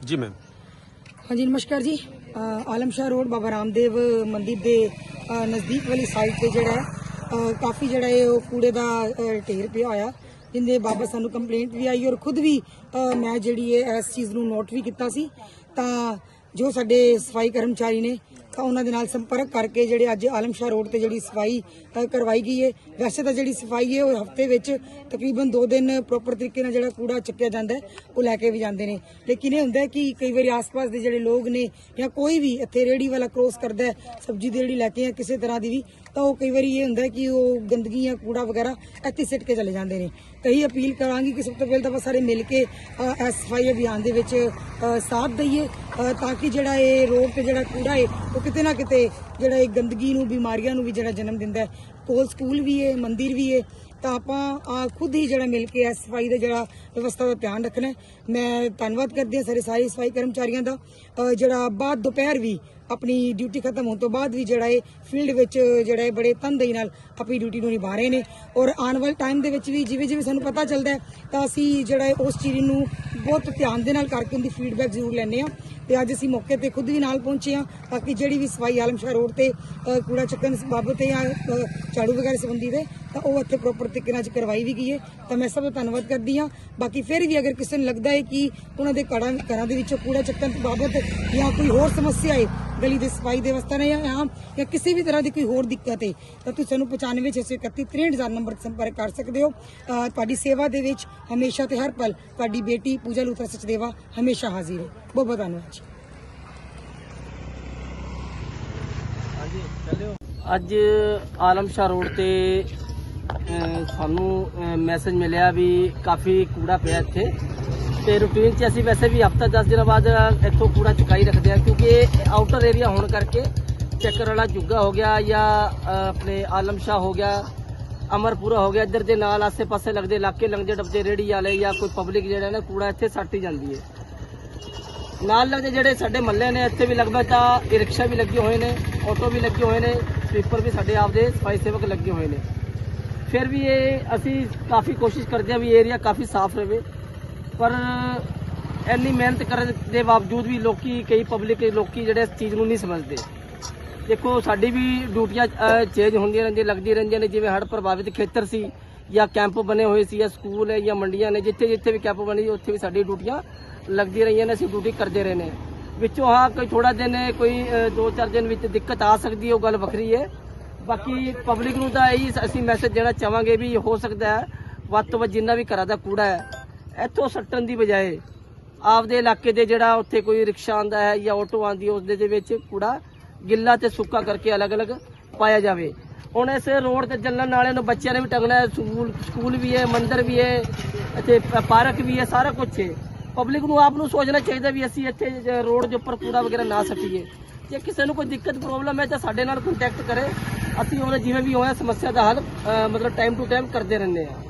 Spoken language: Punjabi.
ਜੀ ਮੈਮ ਹਾਂਜੀ, ਨਮਸਕਾਰ ਜੀ। ਆਲਮ ਸ਼ਾਹ ਰੋਡ, ਬਾਬਾ ਰਾਮਦੇਵ ਮੰਦਿਰ ਦੇ ਨਜ਼ਦੀਕ ਵਾਲੀ ਸਾਈਡ ਤੇ ਜਿਹੜਾ ਹੈ ਕਾਫੀ ਜਿਹੜਾ ਹੈ ਉਹ ਕੂੜੇ ਦਾ ਢੇਰ ਪਿਆ ਹੋਇਆ, ਜਿੰਦੇ ਬਾਬਤ ਸਾਨੂੰ ਕੰਪਲੇਂਟ ਵੀ ਆਈ ਔਰ ਖੁਦ ਵੀ ਮੈਂ ਜਿਹੜੀ ਹੈ ਇਸ ਚੀਜ਼ ਨੂੰ ਨੋਟ ਵੀ ਕੀਤਾ ਸੀ। ਤਾਂ ਜੋ ਸਾਡੇ ਸਫ਼ਾਈ ਕਰਮਚਾਰੀ ਨੇ ਤਾਂ ਉਹਨਾਂ ਦੇ ਨਾਲ ਸੰਪਰਕ ਕਰਕੇ ਜਿਹੜੇ ਅੱਜ ਆਲਮਸ਼ਾਹ ਰੋਡ ਤੇ ਜਿਹੜੀ ਸਫ਼ਾਈ ਕਰਵਾਈ ਗਈ ਹੈ ਵੈਸੇ ਤਾਂ ਜਿਹੜੀ ਸਫ਼ਾਈ ਹੈ ਉਹ ਹਫ਼ਤੇ ਵਿੱਚ ਤਕਰੀਬਨ 2 ਦਿਨ ਪ੍ਰੋਪਰ ਤਰੀਕੇ ਨਾਲ ਜਿਹੜਾ ਕੂੜਾ ਚੱਕਿਆ ਜਾਂਦਾ ਉਹ ਲੈ ਕੇ ਵੀ ਜਾਂਦੇ ਨੇ। ਲੇਕਿਨ ਇਹ ਹੁੰਦਾ ਕਿ ਕਈ ਵਾਰੀ ਆਸ-ਪਾਸ ਦੇ ਜਿਹੜੇ ਲੋਕ ਨੇ ਜਾਂ ਕੋਈ ਵੀ ਇੱਥੇ ਰੇੜੀ ਵਾਲਾ ਕ੍ਰੋਸ ਕਰਦਾ ਸਬਜ਼ੀ ਦੀ ਰੇੜੀ ਲੈ ਕੇ ਜਾਂ ਕਿਸੇ ਤਰ੍ਹਾਂ ਦੀ ਵੀ, ਤਾਂ ਉਹ ਕਈ ਵਾਰੀ ਇਹ ਹੁੰਦਾ ਕਿ ਉਹ ਗੰਦਗੀ ਜਾਂ ਕੂੜਾ ਵਗੈਰਾ ਇੱਥੇ ਸਿੱਟ ਕੇ ਚਲੇ ਜਾਂਦੇ ਨੇ। ਕਈ ਅਪੀਲ ਕਰਾਂਗੀ ਕਿ ਸਭ ਤੋਂ ਪਹਿਲਾਂ ਤਾਂ ਆਪਾਂ ਸਾਰੇ ਮਿਲ ਕੇ ਇਸ ਸਫ਼ਾਈ ਅਭਿਆਨ ਦੇ ਵਿੱਚ ਸਾਥ ਦਈਏ। ਤਾਂ ਕਿ ਜਿਹੜਾ ਇਹ ਰੋਡ ਤੇ ਜਿਹੜਾ ਕੂੜਾ ਹੈ ਉਹ ਕਿਤੇ ਨਾ ਕਿਤੇ ਜਿਹੜਾ ਇਹ ਗੰਦਗੀ ਨੂੰ, ਬਿਮਾਰੀਆਂ ਨੂੰ ਵੀ ਜਿਹੜਾ ਜਨਮ ਦਿੰਦਾ ਹੈ। ਕੋਲ ਸਕੂਲ ਵੀ ਹੈ ਮੰਦਿਰ ਵੀ ਹੈ ਤਾਂ ਆਪਾਂ ਖੁਦ ਹੀ ਜਿਹੜਾ ਮਿਲ ਕੇ ਇਸ ਸਫ਼ਾਈ ਦਾ ਜਿਹੜਾ ਵਿਵਸਥਾ ਦਾ ਧਿਆਨ ਰੱਖਣਾ ਮੈਂ ਧੰਨਵਾਦ ਕਰਦੀ ਹਾਂ ਸਾਰੇ ਸਾਰੇ ਸਫ਼ਾਈ ਕਰਮਚਾਰੀਆਂ ਦਾ। ਜਿਹੜਾ ਬਾਅਦ ਦੁਪਹਿਰ ਵੀ ਆਪਣੀ ਡਿਊਟੀ ਖਤਮ ਹੋਣ ਤੋਂ ਬਾਅਦ ਵੀ ਜਿਹੜਾ ਇਹ ਫੀਲਡ ਵਿੱਚ ਜਿਹੜਾ ਇਹ ਬੜੇ ਤਨਦੇਹੀ ਨਾਲ ਆਪਣੀ ਡਿਊਟੀ ਨੂੰ ਨਿਭਾ ਰਹੇ ਨੇ। ਔਰ ਆਉਣ ਵਾਲੇ ਟਾਈਮ ਦੇ ਵਿੱਚ ਵੀ ਜਿਵੇਂ ਜਿਵੇਂ ਸਾਨੂੰ ਪਤਾ ਚੱਲਦਾ ਤਾਂ ਅਸੀਂ ਜਿਹੜਾ ਇਹ ਉਸ ਚੀਜ਼ ਨੂੰ ਬਹੁਤ ਧਿਆਨ ਦੇ ਨਾਲ ਕਰਕੇ ਉਹਦੀ ਫੀਡਬੈਕ ਜ਼ਰੂਰ ਲੈਂਦੇ ਹਾਂ। ਤੇ ਅੱਜ ਅਸੀਂ ਮੌਕੇ ਤੇ ਖੁਦ ਵੀ ਨਾਲ ਪਹੁੰਚੇ ਹਾਂ ਤਾਂ ਕਿ ਜਿਹੜੀ ਵੀ ਸਫ਼ਾਈ ਆਲਮਸ਼ਾਹ ਰੋਡ ਤੇ ਕੂੜਾ ਚੱਕਣ ਬਾਬਤ ਜਾਂ ਝਾੜੂ ਵਗੈਰਾ ਸੰਬੰਧੀ ਦੇ, ਤਾਂ ਉਹ ਇੱਥੇ ਪ੍ਰੋਪਰ ਤਰੀਕੇ ਨਾਲ ਕਰਵਾਈ ਵੀ ਗਈ ਹੈ। ਤਾਂ ਮੈਂ ਸਭ ਦਾ ਧੰਨਵਾਦ ਕਰਦੀ ਹਾਂ। ਬਾਕੀ ਫਿਰ ਵੀ ਅਗਰ ਕਿਸੇ ਨੂੰ ਲੱਗਦਾ ਹੈ ਕਿ ਉਹਨਾਂ ਦੇ ਘਰਾਂ ਘਰਾਂ ਦੇ ਵਿੱਚੋਂ ਕੂੜਾ ਚੱਕਣ ਬਾਬਤ ਜਾਂ ਕੋਈ ਹੋਰ ਸਮੱਸਿਆ ਹੈ ਗਲੀ ਦੀ ਸਫ਼ਾਈ ਦੇ ਵਾਸਤੇ ਨੇ ਜਾਂ ਆਮ ਜਾਂ ਕਿਸੇ ਵੀ ਤਰ੍ਹਾਂ ਦੀ ਕੋਈ ਹੋਰ ਦਿੱਕਤ ਹੈ ਤਾਂ ਤੁਸੀਂ ਸਾਨੂੰ 9561 63000 ਨੰਬਰ ਤੇ ਸੰਪਰਕ ਕਰ ਸਕਦੇ ਹੋ। ਤੁਹਾਡੀ ਸੇਵਾ ਦੇ ਵਿੱਚ ਹਮੇਸ਼ਾ ਤੇ ਹਰ ਪਲ ਤੁਹਾਡੀ ਬੇਟੀ ਪੂਜਾ ਲੂਥਰਾ ਸਚਦੇਵਾ ਹਮੇਸ਼ਾ ਹਾਜ਼ਰ ਹੈ। ਬਹੁਤ ਬਹੁਤ ਧੰਨਵਾਦ ਜੀ। ਅੱਜ ਆਲਮਸ਼ਾਹ ਰੋਡ ਤੇ ਸਾਨੂੰ ਮੈਸੇਜ ਮਿਲਿਆ ਵੀ ਕਾਫੀ ਕੂੜਾ ਪਿਆ ਇੱਥੇ। ਤੇ ਰੂਟੀਨ 'ਚ ਅਸੀਂ ਵੈਸੇ ਵੀ ਹਫਤਾ 10 ਦਿਨਾਂ ਬਾਅਦ ਇੱਥੋਂ ਕੂੜਾ ਚੁਕਾਈ ਰੱਖਦੇ ਆ ਕਿਉਂਕਿ ਇਹ ਆਊਟਰ ਏਰੀਆ ਹੋਣ ਕਰਕੇ ਚੱਕਰ ਵਾਲਾ ਜੁੱਗਾ ਹੋ ਗਿਆ ਜਾਂ ਆਪਣੇ ਆਲਮ ਸ਼ਾਹ ਹੋ ਗਿਆ, ਅਮਰਪੁਰਾ ਹੋ ਗਿਆ, ਇੱਧਰ ਦੇ ਨਾਲ ਆਸੇ-ਪਾਸੇ ਲੱਗਦੇ ਇਲਾਕੇ ਲੰਗਦੇ ਡੱਬਦੇ ਰੇੜੀ ਵਾਲੇ ਜਾਂ ਕੋਈ ਪਬਲਿਕ ਜਿਹੜਾ ਨਾ ਕੂੜਾ ਇੱਥੇ ਸੱਟ ਹੀ ਜਾਂਦੀ ਹੈ। ਨਾਲ ਲੱਗਦੇ ਜਿਹੜੇ ਸਾਡੇ ਮੱਲੇ ਨੇ, ਇੱਥੇ ਵੀ ਲਗਭਗ ਤਾਂ ਇਹ ਰਿਕਸ਼ਾ ਵੀ ਲੱਗੇ ਹੋਏ ਨੇ ਆਟੋ ਵੀ ਲੱਗੇ ਹੋਏ ਨੇ ਸਵੀਪਰ ਵੀ ਸਾਡੇ ਆਪਦੇ ਸਫ਼ਾਈ ਸੇਵਕ ਲੱਗੇ ਹੋਏ ਨੇ। ਫਿਰ ਵੀ ਇਹ ਅਸੀਂ ਕਾਫੀ ਕੋਸ਼ਿਸ਼ ਕਰਦੇ ਹਾਂ ਵੀ ਏਰੀਆ ਕਾਫੀ ਸਾਫ਼ ਰਹੇ। ਪਰ ਇੰਨੀ ਮਿਹਨਤ ਕਰਨ ਦੇ ਬਾਵਜੂਦ ਵੀ ਲੋਕੀ, ਕਈ ਪਬਲਿਕ ਲੋਕੀ ਜਿਹੜੇ ਇਸ ਚੀਜ਼ ਨੂੰ ਨਹੀਂ ਸਮਝਦੇ। ਦੇਖੋ, ਸਾਡੀ ਵੀ ਡਿਊਟੀਆਂ ਚੇਂਜ ਹੁੰਦੀਆਂ ਰਹਿੰਦੀਆਂ, ਲੱਗਦੀਆਂ ਰਹਿੰਦੀਆਂ ਨੇ, ਜਿਵੇਂ ਹੜ੍ਹ ਪ੍ਰਭਾਵਿਤ ਖੇਤਰ ਸੀ ਜਾਂ ਕੈਂਪ ਬਣੇ ਹੋਏ ਸੀ ਜਾਂ ਸਕੂਲ ਹੈ ਜਾਂ ਮੰਡੀਆਂ ਨੇ, ਜਿੱਥੇ ਜਿੱਥੇ ਵੀ ਕੈਂਪ ਬਣੇ, ਉੱਥੇ ਵੀ ਸਾਡੀ ਡਿਊਟੀਆਂ ਲੱਗਦੀਆਂ ਰਹੀਆਂ ਨੇ, ਅਸੀਂ ਡਿਊਟੀ ਕਰਦੇ ਰਹੇ ਨੇ। ਵਿੱਚੋਂ ਹਾਂ ਕੋਈ ਥੋੜਾ ਦਿਨ ਕੋਈ 2-4 ਦਿਨ ਵਿੱਚ ਦਿੱਕਤ ਆ ਸਕਦੀ ਉਹ ਗੱਲ ਵੱਖਰੀ ਹੈ। ਬਾਕੀ ਪਬਲਿਕ ਨੂੰ ਤਾਂ ਇਹੀ ਅਸੀਂ ਮੈਸੇਜ ਦੇਣਾ ਚਾਹਾਂਗੇ ਵੀ ਹੋ ਸਕਦਾ ਹੈ, ਵੱਧ ਤੋਂ ਵੱਧ ਜਿੰਨਾ ਵੀ ਘਰਾਂ ਦਾ ਕੂੜਾ ਹੈ ਇੱਥੋਂ ਸੱਟਣ ਦੀ ਬਜਾਏ ਆਪਦੇ ਇਲਾਕੇ ਦੇ ਜਿਹੜਾ ਉੱਥੇ ਕੋਈ ਰਿਕਸ਼ਾ ਆਂਦਾ ਹੈ ਜਾਂ ਆਟੋ ਆਂਦੀ ਹੈ ਉਸ ਦੇ ਵਿੱਚ ਕੂੜਾ, ਗਿੱਲਾ ਤੇ ਸੁੱਕਾ ਕਰਕੇ ਅਲੱਗ-ਅਲੱਗ ਪਾਇਆ ਜਾਵੇ। ਹੁਣ ਇਸ ਰੋਡ ਤੇ ਚੱਲਣ ਵਾਲਿਆਂ ਨੂੰ ਬੱਚਿਆਂ ਨੇ ਵੀ ਟੰਗਣਾ ਹੈ, ਸਕੂਲ ਸਕੂਲ ਵੀ ਹੈ, ਮੰਦਿਰ ਵੀ ਹੈ, ਇੱਥੇ ਪਾਰਕ ਵੀ ਹੈ, ਸਾਰਾ ਕੁਝ ਹੈ। ਪਬਲਿਕ ਨੂੰ ਆਪ ਨੂੰ ਸੋਚਣਾ ਚਾਹੀਦਾ ਵੀ ਅਸੀਂ ਇੱਥੇ ਰੋਡ ਦੇ ਉੱਪਰ ਕੂੜਾ ਵਗੈਰਾ ਨਾ ਸੱਟੀਏ। ਜੇ ਕਿਸੇ ਨੂੰ ਕੋਈ ਦਿੱਕਤ ਪ੍ਰੋਬਲਮ ਹੈ ਤਾਂ ਸਾਡੇ ਨਾਲ ਕੰਟੈਕਟ ਕਰੇ। ਅਸੀਂ ਉਹਨੇ ਜਿਵੇਂ ਵੀ ਹੋਇਆ, ਸਮੱਸਿਆ ਦਾ ਹੱਲ ਮਤਲਬ ਟਾਈਮ ਟੂ ਟਾਈਮ ਕਰਦੇ ਰਹਿੰਦੇ ਹਾਂ।